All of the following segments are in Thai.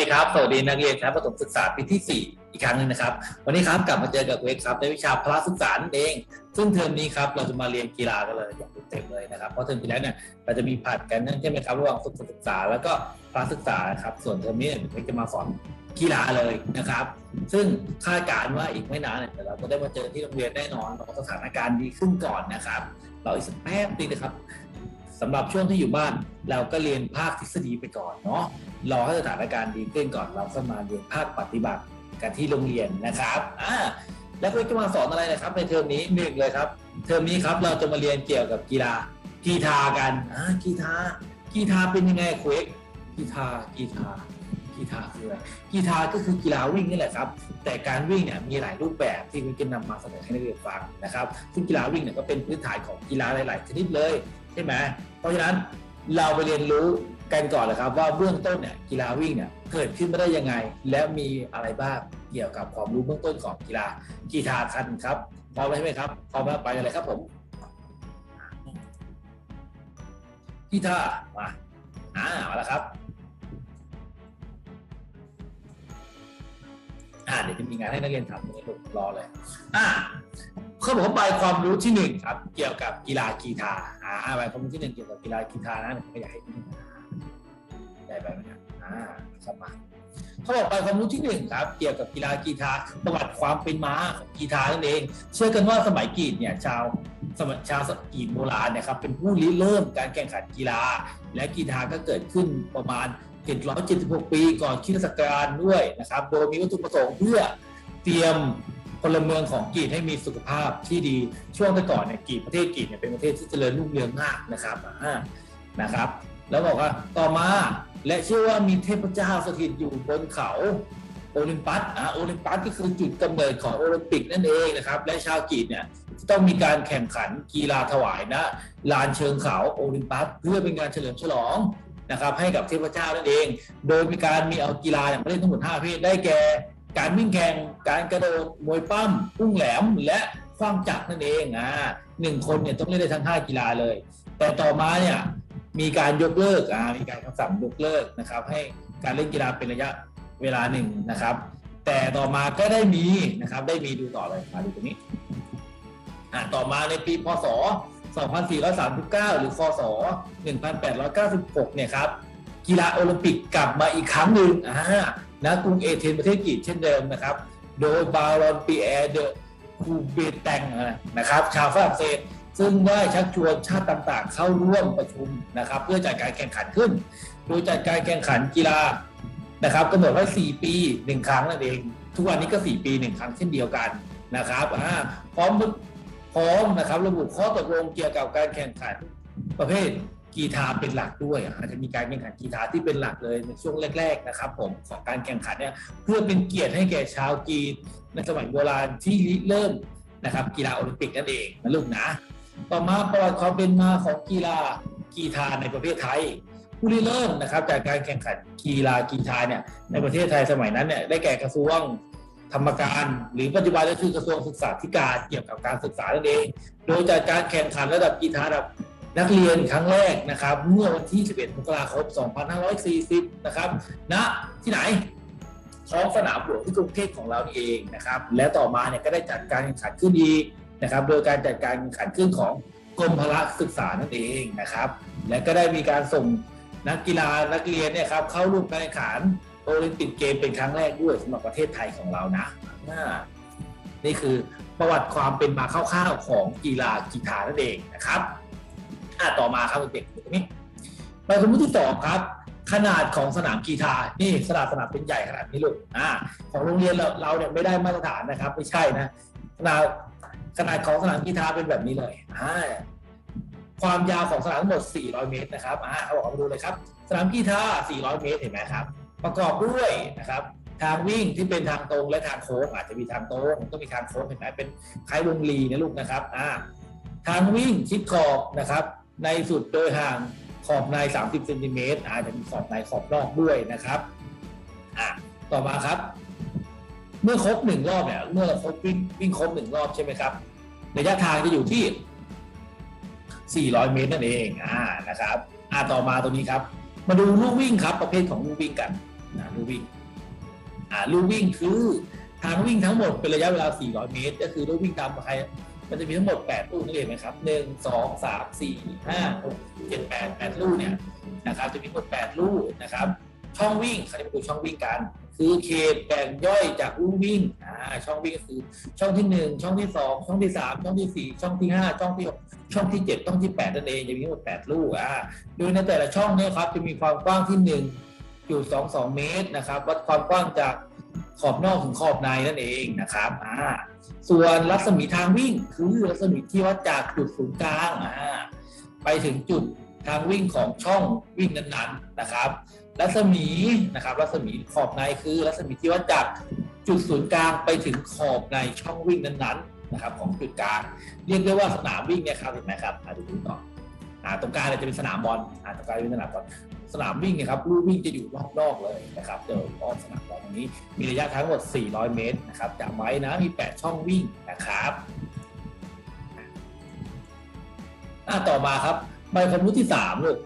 ดีครับ สวัสดีนักเรียนชั้นประถมศึกษาปีที่ 4 อีกครั้งหนึ่งนะครับ วันนี้ครับกลับมาเจอกับเวกครับในวิชาพละศึกษาเอง ซึ่งเทอมนี้ครับเราจะมาเรียนกีฬากันเลยอย่างเต็มเลยนะครับเพราะเทอมที่แล้วเนี่ยเราจะมีผัดกันนั่นใช่ไหมครับระหว่างฝึกศึกษาแล้วก็พละศึกษาครับส่วนเทอมนี้เวกจะมาสอนกีฬาเลยนะครับ ซึ่งคาดการณ์ว่าอีกไม่นานเนี่ยเราจะได้มาเจอที่โรงเรียนแน่นอนสถานการณ์ดีขึ้นก่อนนะครับเราอีกสักแป๊บนึงนะครับ สำหรับช่วงที่อยู่บ้าน เราก็เรียนภาคทฤษฎีไปก่อนเนาะรอให้สถานการณ์ดีขึ้นก่อนเราก็มาเรียนภาคปฏิบัติกันที่โรงเรียนนะครับอ่าแล้วก็จะมาสอนอะไรนะครับ ในเทอมนี้หนึ่งเลยครับ เทอมนี้ครับเราจะมาเรียนเกี่ยวกับกีฬากีฬากันอ่ากีฬากีฬาเป็นยังไงเควกกีฬากีฬากีฬาคืออะไรกีฬาก็คือกีฬาวิ่งนี่แหละครับ แต่การวิ่งเนี่ยมีหลายรูปแบบที่คุณจะนำมาเสนอให้นักเรียนฟังนะครับซึ่งกีฬาวิ่งเนี่ยก็เป็นพื้นฐานของกีฬาหลาย ๆ ชนิดเลย ใช่ไหมเพราะฉะนั้นเราไปเรียนรู้กันก่อนเลยครับว่าเบื้องต้นเนี่ยกีฬาวิ่งเนี่ยเกิดขึ้นมาได้ยังไง และมีอะไรบ้างเกี่ยวกับความรู้เบื้องต้นของกีฬากีฬาคันครับพร้อมไหมครับพร้อมแล้วไปกันเลยครับผมกีฬามาอ่ามาแล้วครับอ่าเดี๋ยวจะมีงานให้นักเรียนทำนี่รอเลย อ่า เขาบอกว่าใบความรู้ที่หนึ่งครับ เกี่ยวกับกีฬากีฬาอ่าใบความรู้ที่หนึ่งเกี่ยวกับกีฬากีฬานะผมไม่อยากให้ใหญ่ไปไหมครับอ่าครับมาเขาบอกไปความรู้ที่หนึ่งครับ เกี่ยวกับกีฬากีฬาประวัติความเป็นมาของกีฬานั่นเอง เชื่อกันว่าสมัยกรีกเนี่ยชาวสมัยชาวกรีกโบราณนี่ยครับเป็นผู้ริเริ่มการแข่งขันกีฬา และกีฬาก็เกิดขึ้นประมาณ 776 ปีก่อนคริสตศักราชด้วยนะครับ โดยมีวัตถุประสงค์เพื่อเตรียม พลเมืองของกรีกให้มีสุขภาพที่ดีช่วงแต่ก่อนเนี่ยกรีกประเทศกรีกเนี่ยเป็นประเทศที่เจริญรุ่งเรืองมากนะครับอ่านะครับ แล้วบอกว่าต่อมาและเชื่อว่ามีเทพเจ้าสถิตอยู่บนเขาโอลิมปัสอะโอลิมปัสก็คือจุดกำเนิดของโอลิมปิกนั่นเองนะครับ และชาวกรีกเนี่ยต้องมีการแข่งขันกีฬาถวายนะลานเชิงเขาโอลิมปัสเพื่อเป็นการเฉลิมฉลองนะครับให้กับเทพเจ้านั่นเอง โดยมีการมีเอากีฬาเนี่ยมาเล่นทั้งหมด5ประเภทได้แก่ การวิ่งแข่ง การกระโดดมวยปั้มพุ่งแหลมและคว้างจักรนั่นเองอ่าหนึ่งคนเนี่ยต้องเล่นได้ทั้ง 5 กีฬาเลย แต่ต่อมาเนี่ยมีการยกเลิกอ่ามีการคำสั่งยกเลิกนะครับ ให้การเล่นกีฬาเป็นระยะเวลาหนึ่งนะครับ แต่ต่อมาก็ได้มีนะครับได้มีดูต่อเลยมาดูตรงนี้อ่าต่อมาในปีพศ 2439 หรือคศ 1896 เนี่ยครับกีฬาโอลิมปิกกลับมาอีกครั้งหนึ่งอ่า นะกรุงเอเธนส์ประเทศกรีกเช่นเดิมนะครับ โดยบารอนปีแอร์เดอคูเบแตงนะครับชาวฝรั่งเศสซึ่งได้ชักชวนชาติต่างๆ เข้าร่วมประชุมนะครับ เพื่อจัดการแข่งขันขึ้น โดยจัดการแข่งขันกีฬานะครับกำหนดไว้ 4 ปี 1 ครั้งนั่นเอง ทุกวันนี้ก็ 4 ปี 1 ครั้งเช่นเดียวกันนะครับพร้อมพร้อมนะครับระบุข้อตกลงเกี่ยวกับการแข่งขันประเภท กีฬาเป็นหลักด้วยอาจจะมีการแข่งขันกีฬาที่เป็นหลักเลยในช่วงแรก ๆ นะครับผมของการแข่งขันเนี่ยเพื่อเป็นเกียรติให้แก่ชาวกรีกในสมัยโบราณที่เริ่มนะครับกีฬาโอลิมปิกนั่นเองนะลูกนะต่อมาประวัติความเป็นมาของกีฬากีฬาในประเทศไทย ผู้ริเริ่มนะครับจากการแข่งขันกีฬากีฬาเนี่ยในประเทศไทยสมัยนั้นเนี่ยได้แก่กระทรวงธรรมการหรือปัจจุบันก็คือกระทรวงศึกษาธิการเกี่ยวกับการศึกษานั่นเอง โดยจัดการแข่งขันระดับกีฬาระดับ นักเรียนครั้งแรกนะครับ เมื่อวันที่ 11 มกราคม 2540 นะครับณที่ไหนท้องสนามหลวงที่กรุงเทพของเราเองนะครับ และต่อมาเนี่ยก็ได้จัดการแข่งขันขึ้นอีกนะครับ โดยการจัดการแข่งขันขึ้นของกรมพละศึกษานั่นเองนะครับ และก็ได้มีการส่งนักกีฬานักเรียนเนี่ยครับเข้าร่วมการแข่งขันโอลิมปิกเกมเป็นครั้งแรกด้วยสำหรับประเทศไทยของเรานะนี่คือประวัติความเป็นมาคร่าวๆของกีฬากีฬานั่นเองนะครับ อ่าต่อมาครับเด็กๆนี้ไปคุณผู้ที่สองครับ ขนาดของสนามกีฬานี่สนามสนามเป็นใหญ่ขนาดนี้ลูกอ่าของโรงเรียนเราเราเนี่ยไม่ได้มาตรฐานนะครับ ไม่ใช่นะขนาดขนาดของสนามกีฬาเป็นแบบนี้เลยอ่าความยาวของสนามทั้งหมด 400 เมตรนะครับอ่าเอาออกมาดูเลยครับ สนามกีฬา 400 เมตรเห็นไหมครับ ประกอบด้วยนะครับทางวิ่งที่เป็นทางตรงและทางโค้งอาจจะมีทางตรงก็มีทางโค้งเห็นไหมเป็นคล้ายวงรีนะลูกนะครับอ่าทางวิ่งชิดขอบนะครับ ในสุดโดยห่างขอบใน 30เซนติเมตรอาจจะมีขอบในขอบนอกด้วยนะครับอ่าต่อมาครับ เมื่อครบหนึ่งรอบเนี่ยเมื่อเราครบวิ่งวิ่งครบหนึ่งรอบใช่ไหมครับระยะทางจะอยู่ที่ 400 เมตรนั่นเองอ่านะครับอ่าต่อมาตรงนี้ครับ มาดูลูกวิ่งครับ ประเภทของลูกวิ่งกันอ่าลู่วิ่งอ่าลู่วิ่งคือทางวิ่งทั้งหมดเป็นระยะเวลา 400 เมตร ก็คือลู่วิ่งตามใคร มันจะมีทั้งหมด 8 ลู่นักเรียนไหมครับ 1 2 3 4 5 6 7 8 8 ลู่เนี่ยนะครับจะมีทั้งหมด 8 ลู่นะครับ ช่องวิ่งเขาจะไปดูช่องวิ่งกัน คือเขตแบ่งย่อยจากลู่วิ่งอ่าช่องวิ่งก็คือช่องที่หนึ่งช่องที่สองช่องที่สามช่องที่สี่ช่องที่ห้าช่องที่หกช่องที่เจ็ดช่องที่แปดนั่นเองจะมีทั้งหมดแปดลู่อ่าโดยในแต่ละช่องเนี่ยครับจะมีความกว้างที่หนึ่งจุดสองสองเมตรนะครับวัดความกว้างจาก ขอบนอกถึงขอบในนั่นเองนะครับอ่าส่วนรัศมีทางวิ่งคือรัศมีที่วัดจากจุดศูนย์กลางอ่าไปถึงจุดทางวิ่งของช่องวิ่งนั้นๆนะครับ รัศมีนะครับ รัศมีขอบในคือ รัศมีที่วัดจากจุดศูนย์กลางไปถึงขอบในช่องวิ่งนั้นๆนะครับ ของจุดกลางเรียกได้ว่าสนามวิ่งเนี่ยครับเห็นไหมครับดูดูต่ออ่าตรงกลางเนี่ยจะเป็นสนามบอลอ่าตรงกลางเป็นสนามบอล สนามวิ่งนี่ยครับลู่วิ่งจะอยู่รอบนอกเลยนะครับเดินรอบสนามบอลตรงนี้ มีระยะทั้งหมด 400 เมตรนะครับจำไว้นะมี 8 ช่องวิ่งนะครับอ่าต่อมาครับใบความรู้ที่3ลูก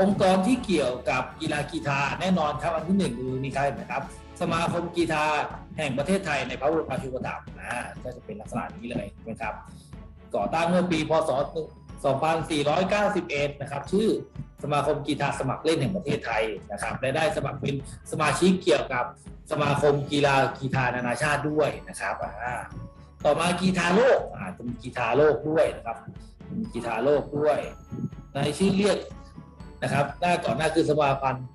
องค์กรที่เกี่ยวกับกีฬากีฬาแน่นอนครับอันที่หนึ่งคือมีใครนะครับ สมาคมกีฬาแห่งประเทศไทยในพระบรมราชูปถัมภ์นะก็จะเป็นลักษณะนี้เลยนะครับ ก่อตั้งเมื่อปีพศ 2491 นะครับ ชื่อ สมาคมกีฬาสมัครเล่นแห่งประเทศไทยนะครับและได้สมัครเป็นสมาชิกเกี่ยวกับสมาคมกีฬากีฬานานาชาติด้วยนะครับอ่าต่อมากีฬาโลกอ่าจะมีกีฬาโลกด้วยนะครับมีกีฬาโลกด้วย ในชื่อเรียกนะครับ หน้าก่อนหน้าคือสมาพันธ์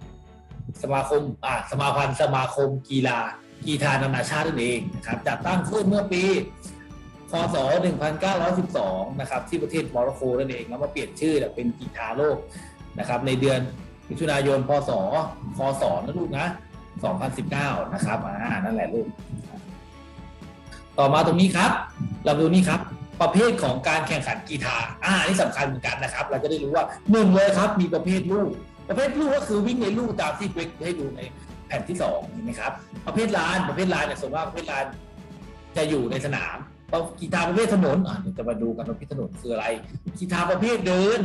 สมาคมอ่าสมาพันธ์สมาคมกีฬากีฬานานาชาตินั่นเองนะครับจัดตั้งขึ้นเมื่อปีพศ 1912 นะครับ ที่ประเทศโมร็อกโกนั่นเองแล้วมาเปลี่ยนชื่อเป็นกีฬาโลก นะครับ ในเดือนมิถุนายนพศพศนะลูกนะ2019 นะครับอ่านั่นแหละลูก ต่อมาตรงนี้ครับ เราดูนี่ครับ ประเภทของการแข่งขันกีฬาอ่านี่สำคัญเหมือนกันนะครับ เราจะได้รู้ว่าหนึ่งเลยครับ มีประเภทลูก ประเภทลูกก็คือวิ่งในลูกตามที่เวกให้ดูในแผ่นที่สองเห็นไหมครับ ประเภทลานประเภทลานเนี่ยส่วนมากประเภทลานจะอยู่ในสนามกีฬาประเภทถนนอ่าเดี๋ยวจะมาดูกันว่าประเภทถนนคืออะไรกีฬาประเภทเดิน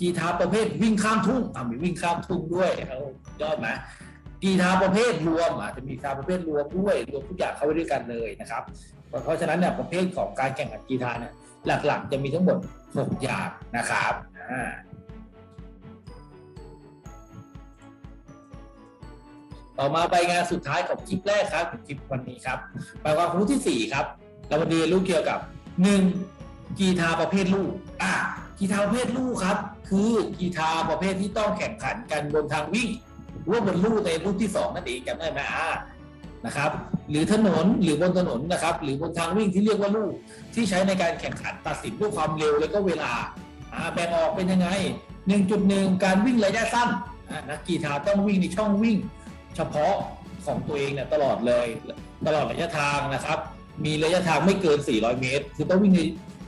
กีฬาประเภทวิ่งข้ามทุ่งอ่ามีวิ่งข้ามทุ่งด้วยเอายอดไหมกีฬาประเภทรวมอาจจะมีกีฬาประเภทรวมด้วยรวมทุกอย่างเข้าไปด้วยกันเลยนะครับ เพราะฉะนั้นเนี่ยประเภทของการแข่งขันกีฬาเนี่ยหลักๆ จะมีทั้งหมด 6 อย่างนะครับอ่าต่อมาใบงานสุดท้ายของคลิปแรกครับคลิปวันนี้ครับใบความรู้ที่ 4 ครับ เรามาเรียนรู้เกี่ยวกับ 1. กีฬาประเภทลูกอ่ากีฬาประเภทลูกครับ คือกีฬาประเภทที่ต้องแข่งขันกันบนทางวิ่งรือว่าบนลู่ในรุ่ที่สองนั่นเองจำได้ไหมอ่านะครับ หรือถนนหรือบนถนนนะครับ หรือบนทางวิ่งที่เรียกว่าลู่ที่ใช้ในการแข่งขันตัดสินด้วยความเร็วแล้วก็เวลาแบ่งออกเป็นยังไง 1.1 การวิ่งระยะสั้นนักกีฬาต้องวิ่งในช่องวิ่ง เฉพาะของตัวเองเนี่ยตลอดเลยตลอดระยะทางนะครับ มีระยะทางไม่เกิน 400 เมตร คือต้องวิ่งใน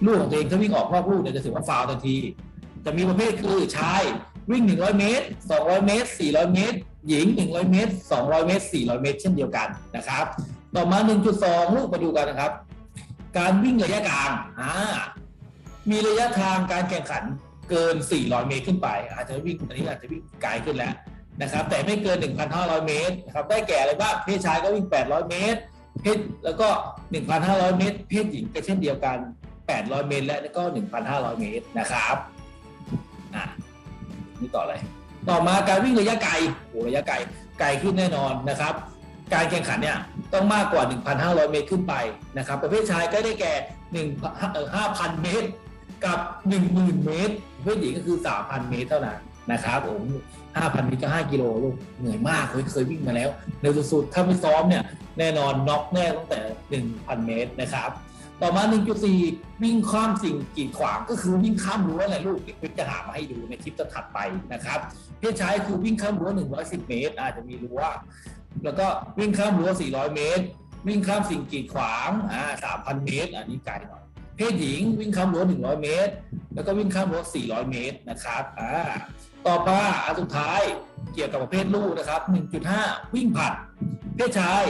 ลู่ของตัวเองถ้าวิ่งออกนอกลู่เนี่ยจะถือว่าฟาวล์ทันที จะมีประเภทคือชายวิ่ง 100 เมตร 200 เมตร 400 เมตร หญิง 100 เมตร 200 เมตร 400 เมตร เช่นเดียวกันนะครับ ต่อมา 1.2 ลูกมาดูกันนะครับ การวิ่งระยะกลางอ่ามีระยะทางการแข่งขันเกิน 400 เมตรขึ้นไป อาจจะวิ่งอันนี้อาจจะวิ่งไกลขึ้นแล้วนะครับ แต่ไม่เกิน 1,500 เมตรนะครับ ได้แก่อะไรบ้าง เพศชายก็วิ่ง 800 เมตร เพศแล้วก็ 1,500 เมตร เพศหญิงก็เช่นเดียวกัน 800 เมตร และก็ 1,500 เมตรนะครับ อ่านี่ต่อเลยต่อมาการวิ่งระยะไกลโอ้ระยะไกล ไกลขึ้นแน่นอนนะครับ การแข่งขันเนี่ยต้องมากกว่า 1,500 เมตรขึ้นไปนะครับ ประเภทชายก็ได้แก่1เอ่อ5,000 เมตร กับ 10,000 เมตรประเภทหญิงก็คือ 3,000 เมตรเท่านั้นนะครับผม5,000เมตรก็ 5 กิโลลูกเหนื่อยมากเคยเคยวิ่งมาแล้วเร็วสุดๆถ้าไม่ซ้อมเนี่ยแน่นอนน็อกแน่ตั้งแต่ 1,000 เมตรนะครับ ต่อมา 1.4 วิ่งข้ามสิ่งกีดขวางก็คือวิ่งข้ามรั้วอะไรลูกเด็กจะหามาให้ดูในคลิปถัดไปนะครับเพศชายคือวิ่งข้ามรั้ว 110 เมตร อาจจะมีรั้วแล้วก็วิ่งข้ามรั้ว 400 เมตร วิ่งข้ามสิ่งกีดขวางอ่า3,000 เมตร อันนี้ไกลหน่อยเพศหญิงวิ่งข้ามรั้ว 100 เมตร แล้วก็วิ่งข้ามรั้ว 400 เมตรนะครับอ่าต่อมาอันสุดท้ายเกี่ยวกับประเภทลูกนะครับ 1.5 วิ่งผัด เพศชาย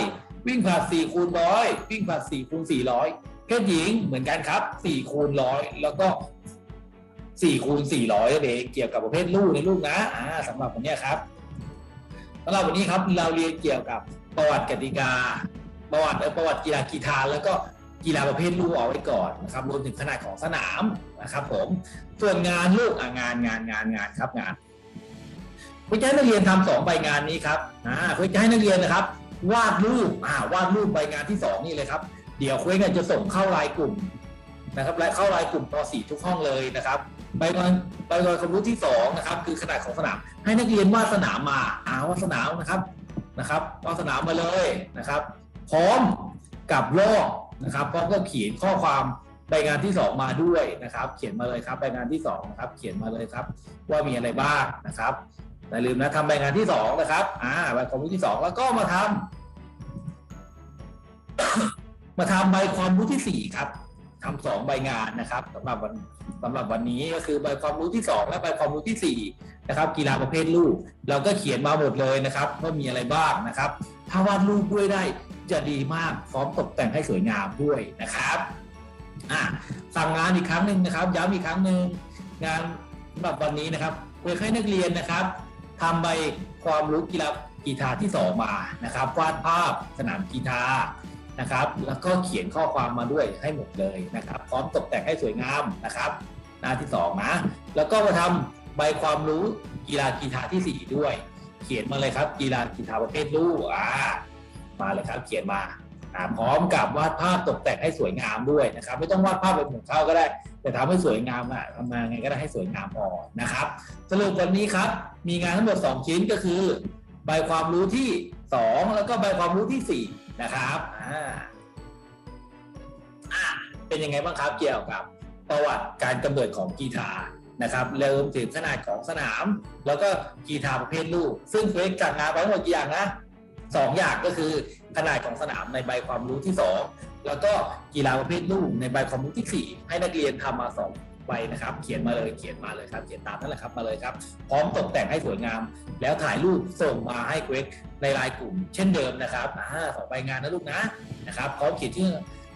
วิ่งผัด4คูณร้อยวิ่งผัด4คูณ400 เพศหญิงเหมือนกันครับ4คูณร้อยแล้วก็4คูณ400นั่นเองเกี่ยวกับประเภทลูกในลูกนะอ่าสำหรับวันนี้ครับสำหรับวันนี้ครับเราเรียนเกี่ยวกับประวัติกติกา ประวัติประวัติกีฬากีฬาแล้วก็กีฬาประเภทลูกเอาไว้ก่อนนะครับรวมถึงขนาดของสนามนะครับ ผมส่วนงานลูกอ่งานงานงานงานครับงานคุณจะให้นักเรียนทำสองใบงานนี้ครับอ่าคุณจะให้นักเรียนนะครับ วาดรูปอ่าวาดรูปใบงานที่สองนี่เลยครับ เดี๋ยวคุยกันจะส่งเข้าไลน์กลุ่มนะครับและเข้าไลน์กลุ่มป .4 ทุกห้องเลยนะครับใบงานใบงานความรู้ที่สองนะครับคือขนาดของสนาม ให้นักเรียนวาดสนามมาอาวาดสนามนะครับนะครับวาดสนามมาเลยนะครับ พร้อมกับลอกนะครับพร้อมกับเขียนข้อความใบงานที่สองมาด้วยนะครับ เขียนมาเลยครับใบงานที่สองนะครับ เขียนมาเลยครับ ว่ามีอะไรบ้างนะครับอย่าลืมนะทำใบงานที่สองนะครับอ่าใบความรู้ที่สองแล้วก็มาทำ มาทำใบความรู้ที่สี่ครับทำสองใบงานนะครับสำหรับวันสำหรับวันนี้ก็คือใบความรู้ที่สองและใบความรู้ที่สี่นะครับ กีฬาประเภทลูก เราก็เขียนมาหมดเลยนะครับว่ามีอะไรบ้างนะครับ ถ้าวาดรูปด้วยได้จะดีมากพร้อมตกแต่งให้สวยงามด้วยนะครับอะสั่งงานอีกครั้งหนึ่งนะครับย้ำอีกครั้งหนึ่งงานสำหรับวันนี้นะครับเพื่อให้นักเรียนนะครับทำใบความรู้กีฬากีฬาที่สองมานะครับวาดภาพสนามกีฬา นะครับ แล้วก็เขียนข้อความมาด้วยให้หมดเลยนะครับ พร้อมตกแต่งให้สวยงามนะครับ หน้าที่สองนะแล้วก็มาทำใบความรู้กีฬากีฬาที่สี่ด้วย เขียนมาเลยครับ กีฬากีฬาประเภทลูกอ่ามาเลยครับ เขียนมาพร้อมกับวาดภาพตกแต่งให้สวยงามด้วยนะครับ ไม่ต้องวาดภาพเป็นเหมือนเข้าก็ได้ แต่ทำให้สวยงามอะทำมาไงก็ได้ให้สวยงามพอนะครับ สรุปวันนี้ครับ มีงานทั้งหมด 2 ชิ้นก็คือ ใบความรู้ที่ 2 แล้วก็ใบความรู้ทีสี่4 นะครับอ่าเป็นยังไงบ้างครับเกี่ยวกับประวัติการกำเนิดของกีตาร์นะครับเริ่มถึงขนาดของสนาม แล้วก็กีตาร์ประเภทลูก ซึ่งเฟกจัดงานไปหมดกี่อย่างนะสองอย่างก็คือขนาดของสนามในใบความรู้ที่สองแล้วก็กีฬาประเภทลูกในใบความรู้ที่สี่ให้นักเรียนทำมาง ไปนะครับ เขียนมาเลยเขียนมาเลยครับ เขียนตามนั่นแหละครับมาเลยครับ พร้อมตกแต่งให้สวยงาม แล้วถ่ายรูปส่งมาให้เควกในรายกลุ่ม เช่นเดิมนะครับอ่าสองใบงานนะลูกนะนะครับ พร้อมเขียนชื่อ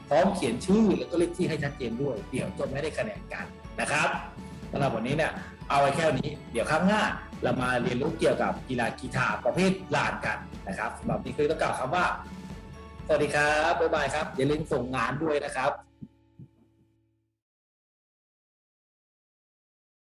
พร้อมเขียนชื่อแล้วก็เลขที่ให้ชัดเจนด้วย เดี๋ยวจะไม่ได้คะแนนกันนะครับสำหรับวันนี้เนี่ยเอาไว้แค่นี้ เดี๋ยวครั้งหน้าเรามาเรียนรู้เกี่ยวกับกีฬากีตาร์ประเภทลานกันนะครับสำหรับนี้คือต้องกล่าวคำว่า สวัสดีครับ บ๊ายบายครับ อย่าลืมส่งงานด้วยนะครับ